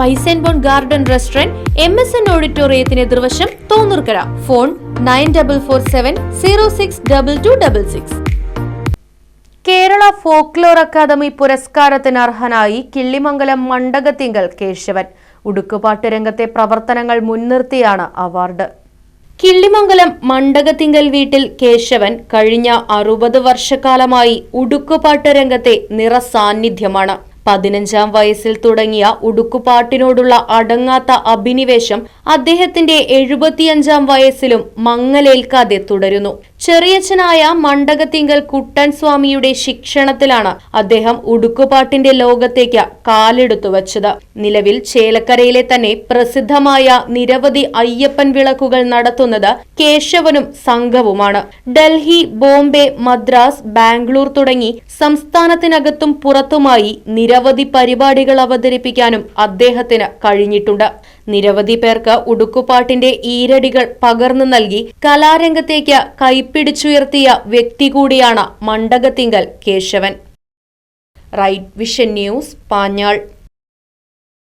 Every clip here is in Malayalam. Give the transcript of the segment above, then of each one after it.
Spice and bone garden restaurant M S N ഓഡിറ്റോറിയത്തിന് എതിർവശം Thonnurkara. Phone nine double four seven zero six double two double six Kerala folklore academy പുരസ്കാരത്തിന് അർഹനായി കിള്ളിമംഗലം മണ്ഡകത്തിങ്കൽ കേശവൻ. ഉടുക്കുപാട്ട് രംഗത്തെ പ്രവർത്തനങ്ങൾ മുൻനിർത്തിയാണ് അവാർഡ്. കിള്ളിമംഗലം മണ്ഡകത്തിങ്കൽ വീട്ടിൽ കേശവൻ കഴിഞ്ഞ അറുപത് വർഷക്കാലമായി ഉടുക്കുപാട്ട് രംഗത്തെ നിറസാന്നിധ്യമാണ്. പതിനഞ്ചാം വയസ്സിൽ തുടങ്ങിയ ഉടുക്കുപാട്ടിനോടുള്ള അടങ്ങാത്ത അഭിനിവേശം അദ്ദേഹത്തിന്റെ എഴുപത്തിയഞ്ചാം വയസ്സിലും മങ്ങലേൽക്കാതെ തുടരുന്നു. ചെറിയച്ഛനായ മണ്ഡകത്തിങ്കൽ കുട്ടൻ സ്വാമിയുടെ ശിക്ഷണത്തിലാണ് അദ്ദേഹം ഉടുക്കുപാട്ടിന്റെ ലോകത്തേക്ക് കാലെടുത്തു വച്ചത്. നിലവിൽ ചേലക്കരയിലെ തന്നെ പ്രസിദ്ധമായ നിരവധി അയ്യപ്പൻ വിളക്കുകൾ നടത്തുന്നത് കേശവനും സംഘവുമാണ്. ഡൽഹി ബോംബെ മദ്രാസ് ബാംഗ്ലൂർ തുടങ്ങി സംസ്ഥാനത്തിനകത്തും പുറത്തുമായി നിരവധി പരിപാടികൾ അവതരിപ്പിക്കാനും അദ്ദേഹത്തിന് കഴിഞ്ഞിട്ടുണ്ട്. നിരവധി പേർക്ക് ഉടുക്കുപാട്ടിന്റെ ഈരടികൾ പകർന്നു നൽകി കലാരംഗത്തേക്ക് കൈപ്പിടിച്ചുയർത്തിയ വ്യക്തി കൂടിയാണ് Mandakathinkal Keshavan. Right vision news Panjal.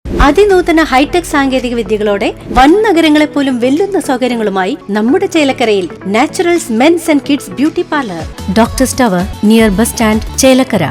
അതിനൂതന ഹൈടെക് സാങ്കേതിക വിദ്യകളോടെ വൻ നഗരങ്ങളെ പോലും വെല്ലുന്ന സൗകര്യങ്ങളുമായി നമ്മുടെ ചേലക്കരയിൽ naturals mens and kids beauty parlour. Doctor tower near bus stand Chelakkara.